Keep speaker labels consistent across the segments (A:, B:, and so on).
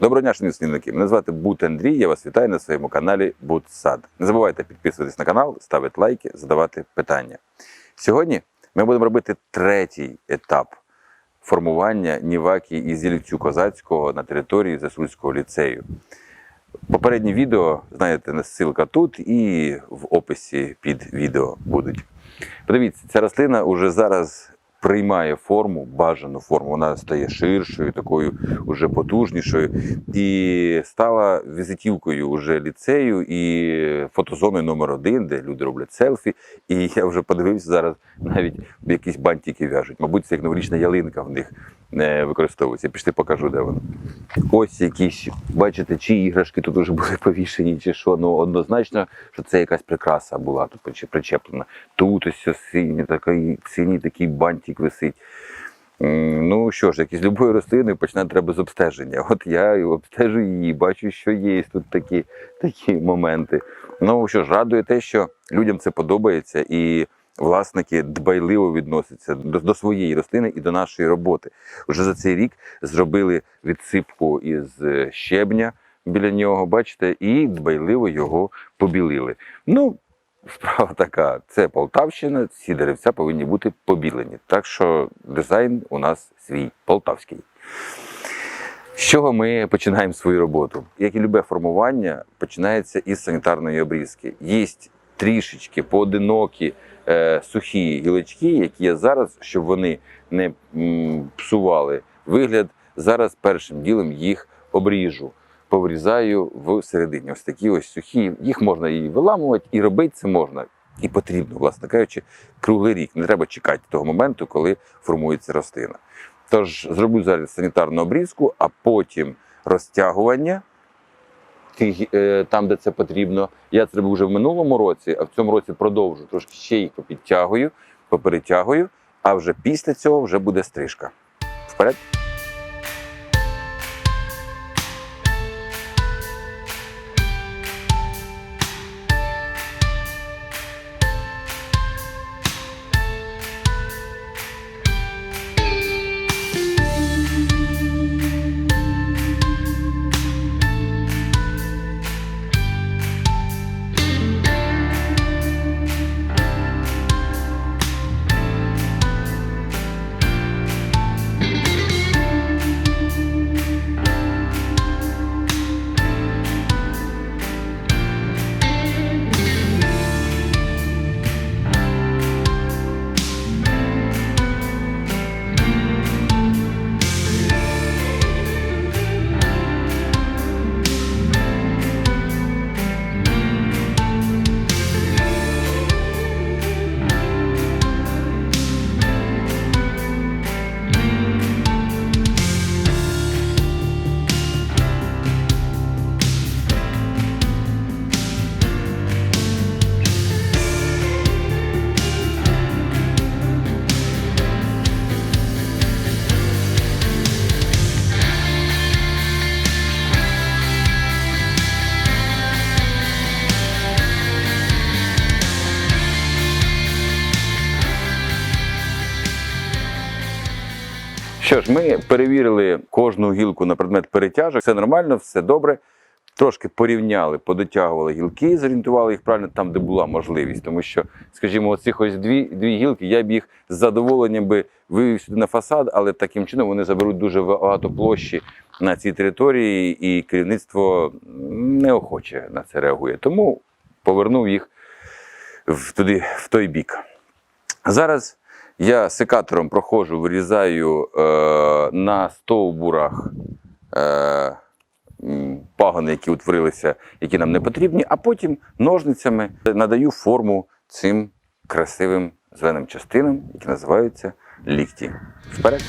A: Доброго дня, шановні слідники. Мене звати Бут Андрій. Я вас вітаю на своєму каналі Бутсад. Не забувайте підписуватись на канал, ставити лайки, задавати питання. Сьогодні ми будемо робити третій етап формування Нівакі і зіллю козацького на території Засульського ліцею. Попереднє відео, знаєте, ссылка тут і в описі під відео будуть. Подивіться, ця рослина уже зараз приймає форму, бажану форму. Вона стає ширшою, такою уже потужнішою, і стала візитівкою уже ліцею і фотозоною номер один, де люди роблять селфі. І я вже подивився зараз, навіть якісь бантики в'яжуть. Мабуть, це як новорічна ялинка в них е, використовується. Пішли покажу, де вона. Ось якісь, бачите, чи іграшки тут вже були повішені, чи що. Ну однозначно, що це якась прикраса була тут приче- причеплена. Тут ось синій такий, синій такий бантик висить. Ну що ж, як і з любої рослини починати треба з обстеження. От я і обстежу її, бачу, що є тут такі, такі моменти. Ну що ж, радує те, що людям це подобається, і власники дбайливо відносяться до, до своєї рослини і до нашої роботи. Уже за цей рік зробили відсипку із е, щебня біля нього, бачите, і дбайливо його побілили. Ну, справа така: це Полтавщина, ці деревця повинні бути побілені. Так що дизайн у нас свій полтавський. З чого ми починаємо свою роботу? Як і любе формування, починається із санітарної обрізки. Є трішечки поодинокі е, сухі гілочки, які є зараз, щоб вони не м, псували вигляд. Зараз першим ділом їх обріжу, поврізаю всередині. Ось такі ось сухі. Їх можна і виламувати, і робити це можна. І потрібно, власне кажучи, круглий рік. Не треба чекати того моменту, коли формується рослина. Тож зроблю зараз санітарну обрізку, а потім розтягування е, там, де це потрібно. Я це робив вже в минулому році, а в цьому році продовжу. Трошки ще їх попідтягую, поперетягую, а вже після цього вже буде стрижка. Вперед. Що ж, ми перевірили кожну гілку на предмет перетяжок. Все нормально, все добре. Трошки порівняли, подотягували гілки, зорієнтували їх правильно там, де була можливість. Тому що, скажімо, оцих ось дві, дві гілки, я б їх з задоволенням би вивів сюди на фасад, але таким чином вони заберуть дуже багато площі на цій території, і керівництво неохоче на це реагує. Тому повернув їх в, туди, в той бік. Зараз я секатором проходжу, вирізаю е, на стовбурах е, пагони, які утворилися, які нам не потрібні, а потім ножницями надаю форму цим красивим зеленим частинам, які називаються лікті. Вперед!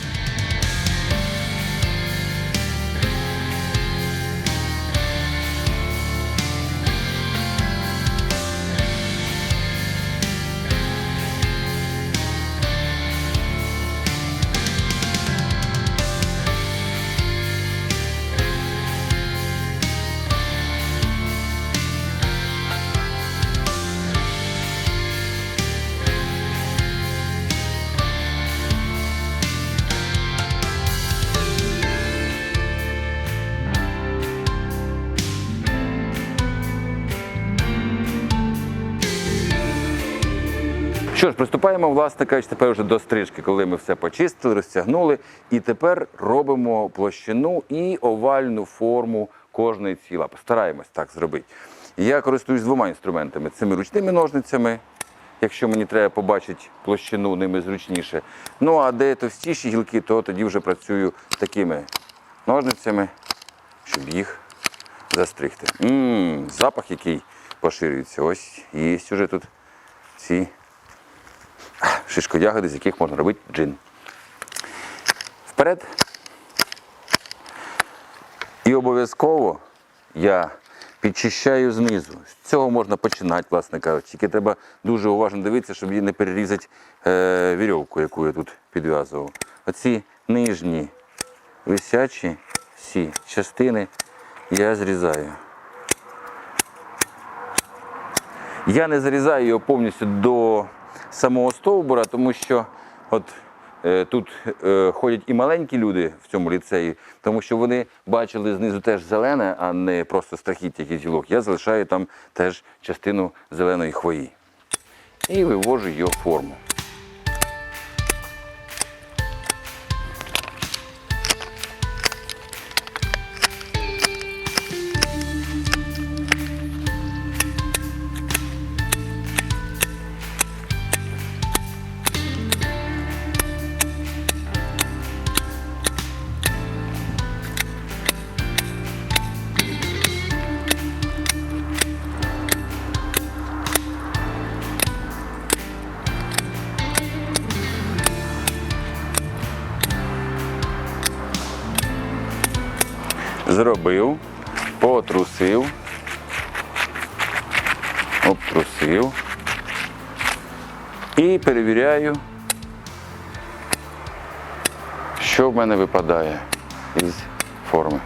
A: Що ж, приступаємо, власне кажучи, тепер вже до стрижки, коли ми все почистили, розтягнули. І тепер робимо площину і овальну форму кожної цієї лапи. Стараємось так зробити. Я користуюсь двома інструментами: цими ручними ножницями. Якщо мені треба побачити площину, ними зручніше. Ну а де товстіші гілки, то тоді вже працюю такими ножницями, щоб їх застригти. Мм, запах, який поширюється. Ось є уже тут ці шишкоягоди, з яких можна робити джин. Вперед. І обов'язково я підчищаю знизу. З цього можна починати, власне кажучи. Тільки треба дуже уважно дивитися, щоб її не перерізати е, вірьовку, яку я тут підв'язував. Оці нижні висячі всі частини я зрізаю. Я не зарізаю його повністю до самого стовбура, тому що от е, тут е, ходять і маленькі люди в цьому ліцеї, тому що вони бачили знизу теж зелене, а не просто страхіття якийсь гілок. Я залишаю там теж частину зеленої хвої. І вивожу його форму. Зробив, потрусив, обтрусив і перевіряю, що в мене випадає із форми.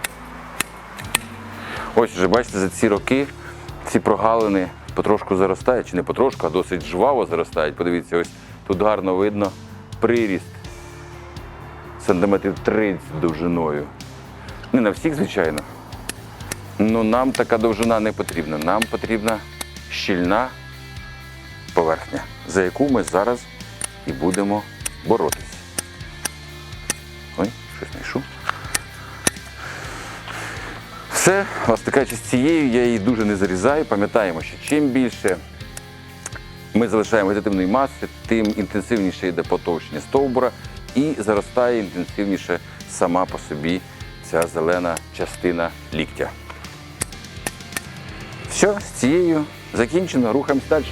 A: Ось вже бачите, за ці роки ці прогалини потрошку заростають, чи не потрошку, а досить жваво заростають. Подивіться, ось тут гарно видно приріст сантиметрів 30 довжиною. Не на всіх, звичайно. Ну нам така довжина не потрібна. Нам потрібна щільна поверхня, за яку ми зараз і будемо боротися. Ой, щось знайшов. Все, з цією я її дуже не зарізаю. Пам'ятаємо, що чим більше ми залишаємо вегетативної маси, тим інтенсивніше йде потовщення стовбура і заростає інтенсивніше сама по собі ця зелена частина ліктя. Все, з цією закінчено, рухаємось далі.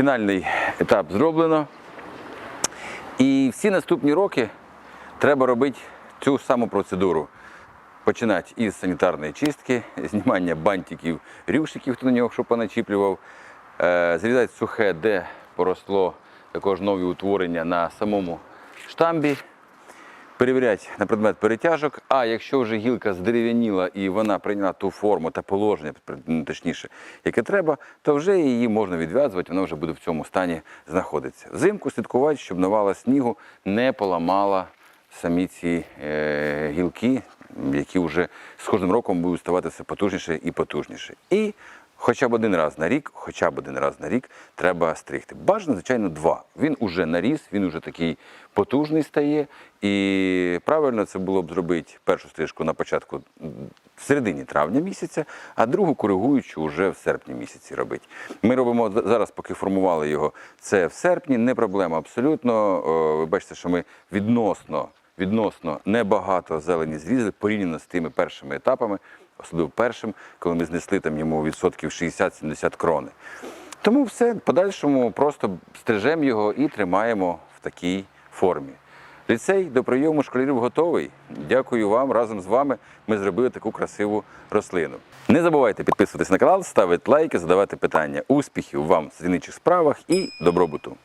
A: Фінальний етап зроблено. І всі наступні роки треба робити цю саму процедуру. Починати із санітарної чистки, знімання бантиків, рюшиків, хто на нього що поначіплював, е, зрізати сухе, де поросло також нові утворення на самому штамбі, перевіряти на предмет перетяжок. А якщо вже гілка здерев'яніла і вона прийняла ту форму та положення, ну, точніше, яке треба, то вже її можна відв'язувати, вона вже буде в цьому стані знаходитися. Взимку слідкувати, щоб навала снігу не поламала самі ці е, гілки, які вже з кожним роком будуть ставати все потужніше і потужніше. І хоча б один раз на рік, хоча б один раз на рік треба стригти. Бажано, звичайно, два. Він уже наріс, він уже такий потужний стає. І правильно це було б зробити першу стрижку на початку в середині травня місяця, а другу коригуючу вже в серпні місяці робити. Ми робимо за- зараз, поки формували його, це в серпні, не проблема абсолютно. Ви бачите, що ми відносно, відносно небагато зелені зрізали порівняно з тими першими етапами, особливо першим, коли ми знесли там йому відсотків 60-70 крони. Тому все, в подальшому просто стрижемо його і тримаємо в такій формі. Ліцей до прийому школярів готовий. Дякую вам. Разом з вами ми зробили таку красиву рослину. Не забувайте підписуватись на канал, ставити лайки, задавати питання. Успіхів вам в садівничих справах і добробуту!